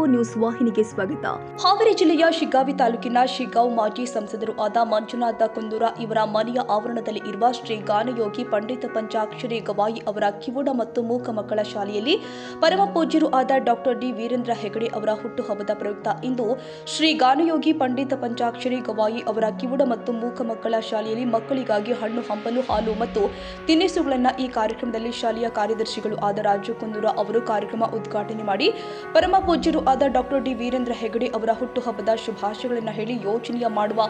Four news ವಾಹಿನಿಗೆ ಸ್ವಾಗತ. ಹಾವೇರಿ ಜಿಲ್ಲೆಯ ಶಿಗ್ಗಾವಿ ತಾಲೂಕಿನ ಶಿಗ್ಗಾಂವ್ ಮಾಜಿ ಸಂಸದರು ಆದ ಮಂಜುನಾಥ ಕುಂದೂರ ಇವರ ಮನೆಯ ಆವರಣದಲ್ಲಿ ಇರುವ ಶ್ರೀ ಗಾನಯೋಗಿ ಪಂಡಿತ ಪಂಚಾಕ್ಷರಿ ಗವಾಯಿ ಅವರ ಕಿವುಡ ಮತ್ತು ಮೂಕ ಮಕ್ಕಳ ಶಾಲೆಯಲ್ಲಿ ಪರಮ ಪೂಜ್ಯರು ಆದ ಡಾಕ್ಟರ್ ಡಿ ವೀರೇಂದ್ರ ಹೆಗಡೆ ಅವರ ಹುಟ್ಟುಹಬ್ಬದ ಪ್ರಯುಕ್ತ ಇಂದು ಶ್ರೀ ಗಾನಯೋಗಿ ಪಂಡಿತ ಪಂಚಾಕ್ಷರಿ ಗವಾಯಿ ಅವರ ಕಿವುಡ ಮತ್ತು ಮೂಕ ಮಕ್ಕಳ ಶಾಲೆಯಲ್ಲಿ ಮಕ್ಕಳಿಗಾಗಿ ಹಣ್ಣು, ಹಂಪಲು, ಹಾಲು ಮತ್ತು ತಿನಿಸುಗಳನ್ನು ಈ ಕಾರ್ಯಕ್ರಮದಲ್ಲಿ ಶಾಲೆಯ ಕಾರ್ಯದರ್ಶಿಗಳು ಆದ ರಾಜು ಕುಂದೂರ ಅವರು ಕಾರ್ಯಕ್ರಮ ಉದ್ಘಾಟನೆ ಮಾಡಿ ಪರಮ ಪೂಜ್ಯರು ಆದ ಡಾಕ್ಟರ್ ಡಿ ವೀರೇಂದ್ರ ಹೆಗಡೆ ಅವರ ಹುಟ್ಟುಹಬ್ಬದ ಶುಭಾಶಯಗಳನ್ನು ಹೇಳಿ ಯೋಚನೆಯ ಮಾಡುವ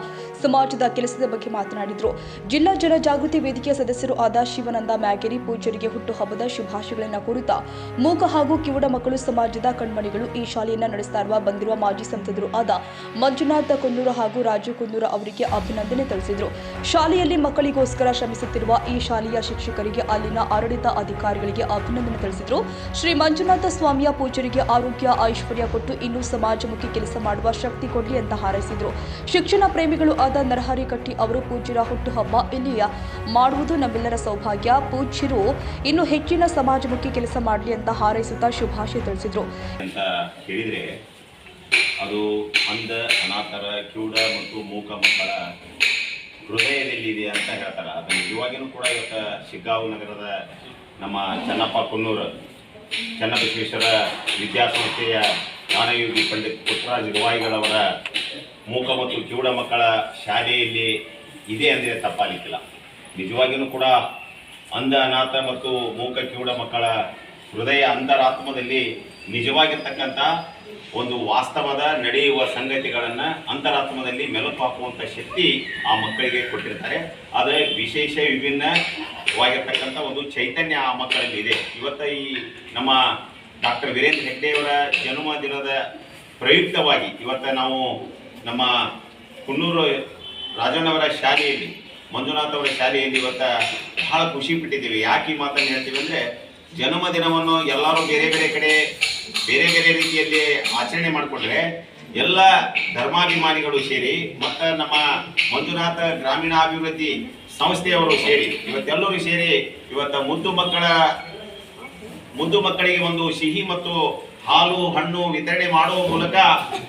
ಸಮಾಜದ ಕೆಲಸದ ಬಗ್ಗೆ ಮಾತನಾಡಿದರು. ಜಿಲ್ಲಾ ಜನಜಾಗೃತಿ ವೇದಿಕೆಯ ಸದಸ್ಯರು ಆದ ಶಿವನಂದ ಮ್ಯಾಗೇರಿ ಪೂಜ್ಯರಿಗೆ ಹುಟ್ಟುಹಬ್ಬದ ಶುಭಾಶಯಗಳನ್ನು ಕೋರುತ್ತಾ ಮೂಕ ಹಾಗೂ ಕಿವುಡ ಮಕ್ಕಳು ಸಮಾಜದ ಕಣ್ಮಣಿಗಳು ಈ ಶಾಲೆಯನ್ನು ನಡೆಸ್ತಾ ಬಂದಿರುವ ಮಾಜಿ ಸಂಸದರು ಆದ ಮಂಜುನಾಥ ಕುನ್ನೂರ ಹಾಗೂ ರಾಜು ಕೊನ್ನೂರ ಅವರಿಗೆ ಅಭಿನಂದನೆ ತಿಳಿಸಿದರು. ಶಾಲೆಯಲ್ಲಿ ಮಕ್ಕಳಿಗೋಸ್ಕರ ಶ್ರಮಿಸುತ್ತಿರುವ ಈ ಶಾಲೆಯ ಶಿಕ್ಷಕರಿಗೆ ಅಲ್ಲಿನ ಆಡಳಿತ ಅಧಿಕಾರಿಗಳಿಗೆ ಅಭಿನಂದನೆ ತಿಳಿಸಿದರು. ಶ್ರೀ ಮಂಜುನಾಥ ಸ್ವಾಮಿಯ ಪೂಜರಿಗೆ ಆರೋಗ್ಯ, ಐಶ್ವರ್ಯ ಕೊಟ್ಟು ಇನ್ನೂ ಸಮಾಜಮುಖಿ ಕೆಲಸ ಮಾಡುವ ಶಕ್ತಿ ಕೊಡಲಿ ಅಂತ ಹಾರೈಸಿದರು. ಶಿಕ್ಷಣ ಪ್ರೇಮಿಗಳು ನರಹರಿ ಕಟ್ಟಿ ಅವರು ಪೂಜ್ಯರ ಹುಟ್ಟುಹಬ್ಬ ಇಲ್ಲಿಯ ಮಾಡುವುದು ನಮ್ಮೆಲ್ಲರ ಸೌಭಾಗ್ಯ. ಪೂಜ್ಯರು ಇನ್ನು ಹೆಚ್ಚಿನ ಸಮಾಜಮುಖಿ ಕೆಲಸ ಮಾಡಲಿ ಅಂತ ಹಾರೈಸುತ್ತಾ ಶುಭಾಶಯ ತಿಳಿಸಿದರು. ಹೇಳಿದರೆ ಅದು ಅಂಧ, ಅನಾಥರ ಕ್ಯೂಡ ಮತ್ತು ಮೂಕ ಮಕ್ಕಳ ಹೃದಯದಲ್ಲಿದೆ ಅಂತ ಹೇಳ್ತಾರೆ. ಅದು ಇವಾಗಿನೂ ಕೂಡ ಇವತ್ತು ಶಿಗ್ಗಾಂವ್ ನಗರದ ನಮ್ಮ ಚನ್ನಪ್ಪ ಕುನ್ನೂರು ಚನ್ನಬಸವೇಶ್ವರ ವಿದ್ಯಾಸಂಸ್ಥೆಯ ಜ್ಞಾನಯೋಗಿ ಪಂಡಿತ್ ಪುಟ್ಟರಾಜ ಗವಾಯಿಗಳವರ ಮೂಕ ಮತ್ತು ಕಿವುಡ ಮಕ್ಕಳ ಶಾಲೆಯಲ್ಲಿ ಇದೆ ಅಂದರೆ ತಪ್ಪಾಲಿಕ್ಕಿಲ್ಲ ನಿಜವಾಗಿಯೂ ಕೂಡ ಅಂಧ, ಅನಾಥ ಮತ್ತು ಮೂಕ ಕಿವುಡ ಮಕ್ಕಳ ಹೃದಯ ಅಂತರಾತ್ಮದಲ್ಲಿ ನಿಜವಾಗಿರ್ತಕ್ಕಂಥ ಒಂದು ವಾಸ್ತವದ ನಡೆಯುವ ಸಂಗತಿಗಳನ್ನು ಅಂತರಾತ್ಮದಲ್ಲಿ ಮೆಲುಕು ಹಾಕುವಂಥ ಶಕ್ತಿ ಆ ಮಕ್ಕಳಿಗೆ ಕೊಟ್ಟಿರ್ತಾರೆ. ಆದರೆ ವಿಶೇಷ ವಿಭಿನ್ನವಾಗಿರ್ತಕ್ಕಂಥ ಒಂದು ಚೈತನ್ಯ ಆ ಮಕ್ಕಳಲ್ಲಿ ಇದೆ. ಇವತ್ತು ಈ ನಮ್ಮ ಡಾಕ್ಟರ್ ವೀರೇಂದ್ರ ಹೆಗ್ಡೆಯವರ ಜನ್ಮದಿನದ ಪ್ರಯುಕ್ತವಾಗಿ ಇವತ್ತು ನಾವು ನಮ್ಮ ಕುನ್ನೂರು ರಾಜಣ್ಣವರ ಶಾಲೆಯಲ್ಲಿ, ಮಂಜುನಾಥ್ ಅವರ ಶಾಲೆಯಲ್ಲಿ ಇವತ್ತು ಬಹಳ ಖುಷಿ ಪಟ್ಟಿದ್ದೀವಿ. ಯಾಕೆ ಈ ಮಾತನ್ನು ಹೇಳ್ತೀವಿ ಅಂದರೆ ಜನ್ಮದಿನವನ್ನು ಎಲ್ಲರೂ ಬೇರೆ ಬೇರೆ ಕಡೆ ಬೇರೆ ಬೇರೆ ರೀತಿಯಲ್ಲಿ ಆಚರಣೆ ಮಾಡಿಕೊಂಡ್ರೆ ಎಲ್ಲ ಧರ್ಮಾಭಿಮಾನಿಗಳು ಸೇರಿ, ಮತ್ತು ನಮ್ಮ ಮಂಜುನಾಥ ಗ್ರಾಮೀಣ ಅಭಿವೃದ್ಧಿ ಸಂಸ್ಥೆಯವರು ಸೇರಿ, ಇವತ್ತೆಲ್ಲರೂ ಸೇರಿ ಇವತ್ತು ಮುದ್ದು ಮಕ್ಕಳ, ಮುದ್ದು ಮಕ್ಕಳಿಗೆ ಒಂದು ಸಿಹಿ ಮತ್ತು ಹಾಲು, ಹಣ್ಣು ವಿತರಣೆ ಮಾಡುವ ಮೂಲಕ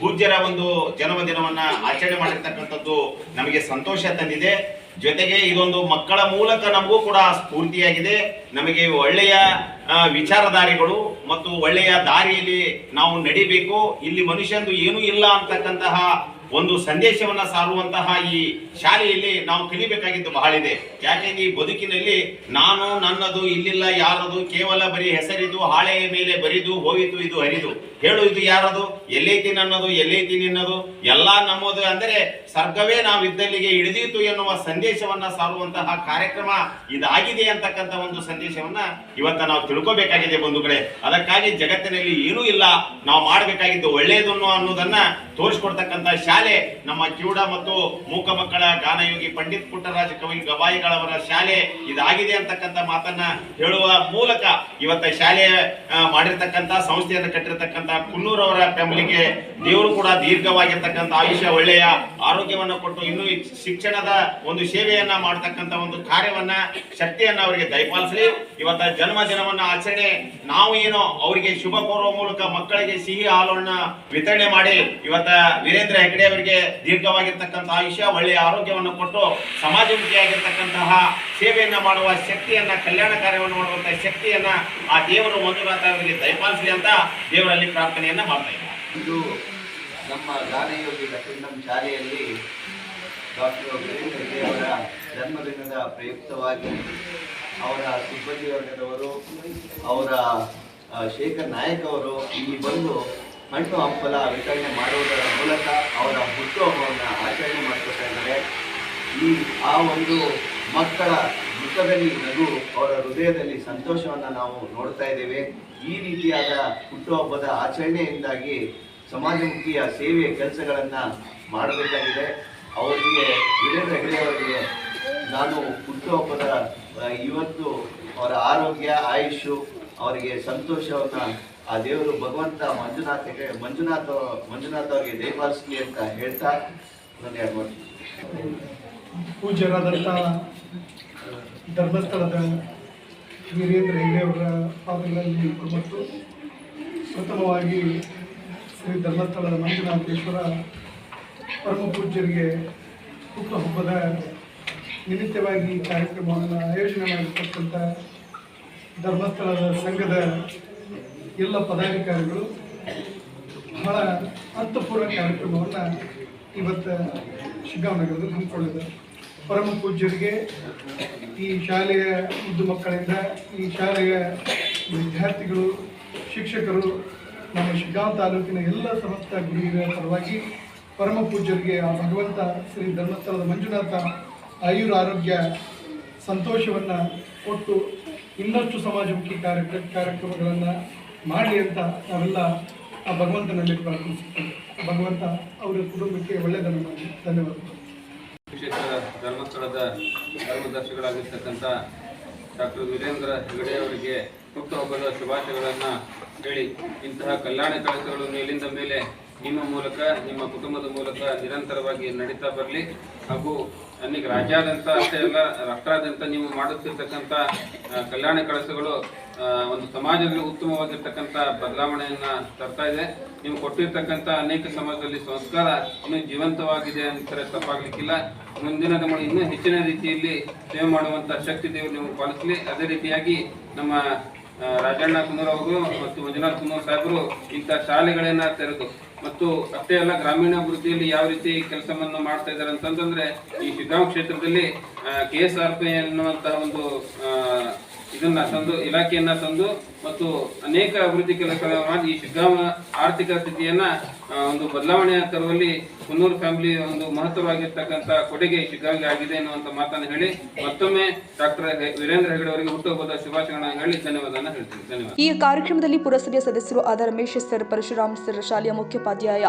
ಪೂಜ್ಯರ ಒಂದು ಜನ್ಮದಿನವನ್ನ ಆಚರಣೆ ಮಾಡಿರ್ತಕ್ಕಂಥದ್ದು ನಮಗೆ ಸಂತೋಷ ತಂದಿದೆ. ಜೊತೆಗೆ ಇದೊಂದು ಮಕ್ಕಳ ಮೂಲಕ ನಮಗೂ ಕೂಡ ಸ್ಫೂರ್ತಿಯಾಗಿದೆ. ನಮಗೆ ಒಳ್ಳೆಯ ವಿಚಾರಧಾರಿಗಳು ಮತ್ತು ಒಳ್ಳೆಯ ದಾರಿಯಲ್ಲಿ ನಾವು ನಡಿಬೇಕು. ಇಲ್ಲಿ ಮನುಷ್ಯಂದು ಏನೂ ಇಲ್ಲ ಅಂತಕ್ಕಂತಹ ಒಂದು ಸಂದೇಶವನ್ನ ಸಾರುವಂತಹ ಈ ಶಾಲೆಯಲ್ಲಿ ನಾವು ಕಲಿಬೇಕಾಗಿದ್ದು ಬಹಳ ಇದೆ ಯಾಕೆಂದ್ರೆ ಈ ಬದುಕಿನಲ್ಲಿ ನಾನು ನನ್ನದು ಇಲ್ಲಿಲ್ಲ ಯಾರದು, ಕೇವಲ ಬರೀ ಹೆಸರಿದು, ಹಾಳೆಯ ಮೇಲೆ ಬರಿದು ಹೋಯಿತು ಇದು ಹರಿದು ಹೇಳು ಇದು ಯಾರದು? ಎಲ್ಲೈತಿ ನನ್ನದು, ಎಲ್ಲೈತಿ ನಿನ್ನದು? ಎಲ್ಲ ನಮ್ಮದು ಅಂದರೆ ಸರ್ಗವೇ ನಾವು ಇದ್ದಲ್ಲಿಗೆ ಹಿಡಿದೀತು ಎನ್ನುವ ಸಂದೇಶವನ್ನ ಸಾರುವಂತಹ ಕಾರ್ಯಕ್ರಮ ಇದಾಗಿದೆ ಅಂತಕ್ಕಂಥ ಒಂದು ಸಂದೇಶವನ್ನ ಇವತ್ತ ನಾವು ತಿಳ್ಕೋಬೇಕಾಗಿದೆ ಬಂಧುಗಳೇ. ಅದಕ್ಕಾಗಿ ಜಗತ್ತಿನಲ್ಲಿ ಏನೂ ಇಲ್ಲ. ನಾವು ಮಾಡಬೇಕಾಗಿದ್ದು ಒಳ್ಳೆಯದನ್ನು ಅನ್ನೋದನ್ನ ತೋರಿಸ್ಕೊಡ್ತಕ್ಕಂಥ ಶಾಲೆ, ನಮ್ಮ ಕಿವುಡ ಮತ್ತು ಮೂಕ ಮಕ್ಕಳ ಗಾನಯೋಗಿ ಪಂಡಿತ್ ಪುಟ್ಟರಾಜ ಕವಿ ಗವಾಯಿಗಳವರ ಶಾಲೆ ಇದಾಗಿದೆ ಅಂತಕ್ಕಂಥ ಮಾತನ್ನ ಹೇಳುವ ಮೂಲಕ ಇವತ್ತ ಶಾಲೆ ಮಾಡಿರ್ತಕ್ಕಂಥ, ಸಂಸ್ಥೆಯನ್ನು ಕಟ್ಟಿರ್ತಕ್ಕಂಥ ಕುನ್ನೂರವರ ಫ್ಯಾಮಿಲಿಗೆ ದೇವರು ಕೂಡ ದೀರ್ಘವಾಗಿರ್ತಕ್ಕಂಥ ಆಯುಷ್ಯ, ಒಳ್ಳೆಯ ಆರೋಗ್ಯವನ್ನು ಕೊಟ್ಟು ಇನ್ನೂ ಶಿಕ್ಷಣದ ಒಂದು ಸೇವೆಯನ್ನ ಮಾಡತಕ್ಕಂಥ ಒಂದು ಕಾರ್ಯವನ್ನ, ಶಕ್ತಿಯನ್ನ ಅವರಿಗೆ ದಯಪಾಲಿಸಲಿ. ಇವತ್ತ ಜನ್ಮದಿನವನ್ನ ಆಚರಣೆ ನಾವು ಏನೋ ಅವರಿಗೆ ಶುಭ ಕೋರುವ ಮೂಲಕ ಮಕ್ಕಳಿಗೆ ಸಿಹಿ ಹಾಲನ್ನ ವಿತರಣೆ ಮಾಡಿ ಇವತ್ತ ವೀರೇಂದ್ರ ಹೆಗ್ಡೆ ಅವರಿಗೆ ದೀರ್ಘವಾಗಿರ್ತಕ್ಕಂಥ ಆಯುಷ್ಯ, ಒಳ್ಳೆಯ ಆರೋಗ್ಯವನ್ನು ಕೊಟ್ಟು ಸಮಾಜಮುಖಿಯಾಗಿರ್ತಕ್ಕಂತಹ ಸೇವೆಯನ್ನ ಮಾಡುವ ಶಕ್ತಿಯನ್ನ, ಕಲ್ಯಾಣ ಕಾರ್ಯವನ್ನು ಮಾಡುವಂತಹ ಶಕ್ತಿಯನ್ನ ಆ ದೇವರು ಮಂಜುನಾಥ ಅವರಿಗೆ ದಯಪಾಲಿಸಲಿ ಅಂತ ದೇವರಲ್ಲಿ ಪ್ರಾರ್ಥನೆಯನ್ನ ಮಾಡ್ತಾ ಇದ್ದಾರೆ. ಇದು ನಮ್ಮ ಗಾನಯೋಗಿ ನಮ್ಮ ಶಾಲೆಯಲ್ಲಿ ಡಾಕ್ಟರ್ ವೀರೇಂದ್ರ ಹೆಗ್ಡೆ ಅವರ ಜನ್ಮದಿನದ ಪ್ರಯುಕ್ತವಾಗಿ ಅವರ ಸಿಬ್ಬಂದಿ ವರ್ಗದವರು ಅವರ ಶೇಖರ್ ನಾಯಕ್ ಅವರು ಇಲ್ಲಿ ಬಂದು ಹಣ್ಣು ಹಂಪಲ ವಿತರಣೆ ಮಾಡುವುದರ ಮೂಲಕ ಅವರ ಹುಟ್ಟುಹಬ್ಬವನ್ನು ಆಚರಣೆ ಮಾಡ್ತಾ ಇದ್ದಾರೆ. ಈ, ಆ ಒಂದು ಮಕ್ಕಳ ಮುಖದಲ್ಲಿ ನಗು ಅವರ ಹೃದಯದಲ್ಲಿ ಸಂತೋಷವನ್ನು ನಾವು ನೋಡ್ತಾ ಇದ್ದೇವೆ. ಈ ರೀತಿಯಾದ ಹುಟ್ಟುಹಬ್ಬದ ಆಚರಣೆಯಿಂದಾಗಿ ಸಮಾಜಮುಖಿಯ ಸೇವೆ ಕೆಲಸಗಳನ್ನು ಮಾಡಬೇಕಾಗಿದೆ. ಅವರಿಗೆ ವೀರೇಂದ್ರ ಹೆಗಡೆಯವರಿಗೆ ನಾನು ಹುಟ್ಟುಹಬ್ಬದ ಇವತ್ತು ಅವರ ಆರೋಗ್ಯ, ಆಯುಷು, ಅವರಿಗೆ ಸಂತೋಷವನ್ನು ಆ ದೇವರು ಭಗವಂತ ಮಂಜುನಾಥಿಗೆ, ಮಂಜುನಾಥ ಮಂಜುನಾಥ ಅವರಿಗೆ ದಯಪಾಲಿಸಲಿ ಅಂತ ಹೇಳ್ತಾ ನಾನು ಎರಡು ಪೂಜ್ಯರಾದಂಥ ಧರ್ಮಸ್ಥಳದ ವೀರೇಂದ್ರ ಹೆಗ್ಡೆಯವರ ಪಾದಗಳಲ್ಲಿ ಮತ್ತು ಪ್ರಥಮವಾಗಿ ಶ್ರೀ ಧರ್ಮಸ್ಥಳದ ಮಂಜುನಾಥೇಶ್ವರ ಪರಮ ಪೂಜ್ಯರಿಗೆ ಹುಟ್ಟುಹಬ್ಬದ ನಿಮಿತ್ತವಾಗಿ ಕಾರ್ಯಕ್ರಮವನ್ನು ಆಯೋಜನೆ ಮಾಡಿರ್ತಕ್ಕಂಥ ಧರ್ಮಸ್ಥಳದ ಸಂಘದ ಎಲ್ಲ ಪದಾಧಿಕಾರಿಗಳು ಬಹಳ ಅರ್ಥಪೂರ್ಣ ಕಾರ್ಯಕ್ರಮವನ್ನು ಇವತ್ತು ಶಿಗ್ಗಾಂವ್ ನಗರದಲ್ಲಿ ಹಮ್ಮಿಕೊಂಡಿದ್ದಾರೆ ಪರಮ ಪೂಜ್ಯರಿಗೆ ಈ ಶಾಲೆಯ ಮುದ್ದು ಮಕ್ಕಳಿಂದ ಈ ಶಾಲೆಯ ವಿದ್ಯಾರ್ಥಿಗಳು, ಶಿಕ್ಷಕರು, ನಮ್ಮ ಶಿಗ್ಗಾಂವ್ ತಾಲೂಕಿನ ಎಲ್ಲ ಸಮಸ್ತ ಗುರುಗಳ ಪರವಾಗಿ ಪರಮ ಪೂಜ್ಯರಿಗೆ ಆ ಭಗವಂತ ಶ್ರೀ ಧರ್ಮಸ್ಥಳದ ಮಂಜುನಾಥ ಆಯುರ ಆರೋಗ್ಯ ಸಂತೋಷವನ್ನು ಕೊಟ್ಟು ಇನ್ನಷ್ಟು ಸಮಾಜಮುಖಿ ಕಾರ್ಯ ಕಾರ್ಯಕ್ರಮಗಳನ್ನು ಮಾಡಲಿ ಅಂತ ನಾವೆಲ್ಲ ಆ ಭಗವಂತನಲ್ಲಿ ಪ್ರಾರ್ಥಿಸುತ್ತೇವೆ. ಭಗವಂತ ಅವರ ಕುಟುಂಬಕ್ಕೆ ಒಳ್ಳೆಯದನ್ನು ಮಾಡಿ. ಧನ್ಯವಾದಗಳು ಧರ್ಮಸ್ಥಳದ ಧರ್ಮದರ್ಶಿಗಳಾಗಿರ್ತಕ್ಕಂಥ ಡಾಕ್ಟರ್ ವೀರೇಂದ್ರ ಹೆಗಡೆ ಅವರಿಗೆ ಹುಟ್ಟುಹಬ್ಬದ ಶುಭಾಶಯಗಳನ್ನು ಹೇಳಿ, ಇಂತಹ ಕಲ್ಯಾಣ ಕೆಲಸಗಳು ಮೇಲಿಂದ ಮೇಲೆ ನಿಮ್ಮ ಮೂಲಕ, ನಿಮ್ಮ ಕುಟುಂಬದ ಮೂಲಕ ನಿರಂತರವಾಗಿ ನಡೀತಾ ಬರಲಿ. ಹಾಗೂ ಅನೇಕ ರಾಜ್ಯಾದ್ಯಂತ ಅಷ್ಟೇ ಅಲ್ಲ ರಾಷ್ಟ್ರಾದ್ಯಂತ ನೀವು ಮಾಡುತ್ತಿರ್ತಕ್ಕಂಥ ಕಲ್ಯಾಣ ಕೆಲಸಗಳು ಒಂದು ಸಮಾಜದಲ್ಲಿ ಉತ್ತಮವಾಗಿರ್ತಕ್ಕಂಥ ಬದಲಾವಣೆಯನ್ನು ತರ್ತಾ ಇದೆ. ನೀವು ಕೊಟ್ಟಿರ್ತಕ್ಕಂಥ ಅನೇಕ ಸಮಾಜದಲ್ಲಿ ಸಂಸ್ಕಾರ ಇನ್ನೂ ಜೀವಂತವಾಗಿದೆ ಅಂತಾರೆ ತಪ್ಪಾಗಲಿಕ್ಕಿಲ್ಲ. ಮುಂದಿನ ದಿನಗಳು ಇನ್ನೂ ಹೆಚ್ಚಿನ ರೀತಿಯಲ್ಲಿ ಸೇವೆ ಮಾಡುವಂತ ಶಕ್ತಿ ದೇವರು ನೀವು ಪಾಲಿಸಲಿ. ಅದೇ ರೀತಿಯಾಗಿ ನಮ್ಮ ರಾಜಣ್ಣ ಕುಮಾರ್ ಅವರು ಮತ್ತು ಮಂಜುನಾಥ್ ಕುನ್ನೂರ್ ಸಾಹೇಬರು ಇಂಥ ಶಾಲೆಗಳನ್ನ ತೆರೆದು ಮತ್ತು ಅಷ್ಟೇ ಅಲ್ಲ ಗ್ರಾಮೀಣಾಭಿವೃದ್ಧಿಯಲ್ಲಿ ಯಾವ ರೀತಿ ಕೆಲಸವನ್ನು ಮಾಡ್ತಾ ಇದ್ದಾರೆ ಅಂತಂದ್ರೆ ಈ ಶಿಗ್ಗಾಂವ್ ಕ್ಷೇತ್ರದಲ್ಲಿ ಕೆ ಎಸ್ ಆರ್ ಪಿ ಎನ್ನುವಂತಹ ಒಂದು ಇದನ್ನ ತಂದು, ಇಲಾಖೆಯನ್ನ ತಂದು ಮತ್ತು ಅನೇಕ ಅಭಿವೃದ್ಧಿ ಕೆಲಸಗಳನ್ನು ಮಾಡಿ ಈ ಶಿಗ್ಗಾಂವ ಆರ್ಥಿಕ ಸ್ಥಿತಿಯನ್ನ ಒಂದು ಬದಲಾವಣೆಯ ತರುವಲ್ಲಿ ಕುನ್ನೂರು ಫ್ಯಾಮಿಲಿ ಒಂದು ಮಹತ್ವವಾಗಿರ್ತಕ್ಕಂಥ ಕೊಡುಗೆ ಶಿಗ್ಗಾಂಗೆ ಆಗಿದೆ ಅನ್ನುವಂತ ಮಾತನ್ನು ಹೇಳಿ ಮತ್ತೊಮ್ಮೆ ಡಾಕ್ಟರ್ ವೀರೇಂದ್ರ ಹೆಗಡೆ ಅವರಿಗೆ ಹುಟ್ಟುಹಬ್ಬದ ಶುಭಾಶಯಗಳನ್ನು ಹೇಳಿ ಧನ್ಯವಾದನ ಹೇಳ್ತೀನಿ. ಈ ಕಾರ್ಯಕ್ರಮದಲ್ಲಿ ಪುರಸಭೆಯ ಸದಸ್ಯರು ಆದ ರಮೇಶ್ ಸರ್, ಪರಶುರಾಮ್ ಸರ್, ಶಾಲೆಯ ಮುಖ್ಯೋಪಾಧ್ಯಾಯ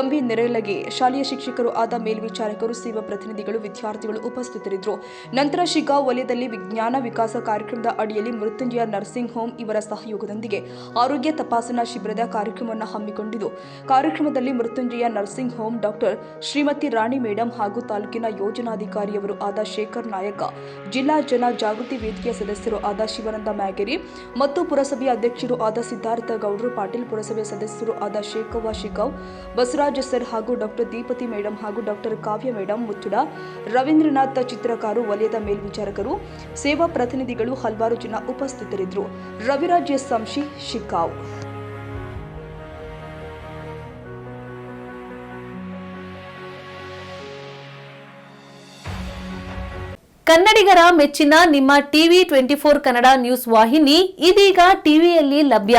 ಎಂಬಿ ನೆರೆಲಗೆ ಶಾಲೆಯ ಶಿಕ್ಷಕರು ಆದ ಮೇಲ್ವಿಚಾರಕರು, ಸೇವಾ ಪ್ರತಿನಿಧಿಗಳು, ವಿದ್ಯಾರ್ಥಿಗಳು ಉಪಸ್ಥಿತರಿದ್ದರು. ನಂತರ ಶಿಗಾವ್ ವಲಯದಲ್ಲಿ ವಿಜ್ಞಾನ ವಿಕಾಸ ಕಾರ್ಯಕ್ರಮದ ಅಡಿಯಲ್ಲಿ ಮೃತ್ಯುಂಜಯ ನರ್ಸಿಂಗ್ ಹೋಮ್ ಇವರ ಸಹಯೋಗದೊಂದಿಗೆ ಆರೋಗ್ಯ ತಪಾಸಣಾ ಶಿಬಿರದ ಕಾರ್ಯಕ್ರಮವನ್ನು ಹಮ್ಮಿಕೊಂಡಿದ್ದು, ಕಾರ್ಯಕ್ರಮದಲ್ಲಿ Mrityunjaya nursing home doctor Shrimati Rani madam ಹಾಗೂ ತಾಲೂಕಿನ ಯೋಜನಾಧಿಕಾರಿಯವರು ಆದ ಶೇಖರ್ ನಾಯಕ, ಜಿಲ್ಲಾ ಜನ ಜಾಗೃತಿ ವೇದಿಕೆಯ ಸದಸ್ಯರು ಆದ ಶಿವಾನಂದ ಮ್ಯಾಗೇರಿ ಮತ್ತು ಪುರಸಭೆಯ ಅಧ್ಯಕ್ಷರು ಆದ ಸಿದ್ಧಾರ್ಥ ಗೌಡರು, ಪಾಟೀಲ್ ಪುರಸಭೆ ಸದಸ್ಯರು ಆದ ಶೇಖವ್ವ ಶಿಖಾವ್, ಬಸವರಾಜ ಸರ್ ಹಾಗೂ ಡಾಕ್ಟರ್ ದೀಪತಿ ಮೇಡಂ ಹಾಗೂ ಡಾಕ್ಟರ್ ಕಾವ್ಯ ಮೇಡಂ ಮುಚ್ಚುಡ ರವೀಂದ್ರನಾಥ ಚಿತ್ರಕಾರು ವಲಯದ ಮೇಲ್ವಿಚಾರಕರು, ಸೇವಾ ಪ್ರತಿನಿಧಿಗಳು ಹಲವಾರು ಜನ ಉಪಸ್ಥಿತರಿದ್ದರು. ರವಿರಾಜ್ ಎಸ್ ಸಂಶಿ, ಶಿಕಾವ್. ಕನ್ನಡಿಗರ ಮೆಚ್ಚಿನ ನಿಮ್ಮ TV twenty four Kannada news ವಾಹಿನಿ ಇದೀಗ ಟಿವಿಯಲ್ಲಿ ಲಭ್ಯ.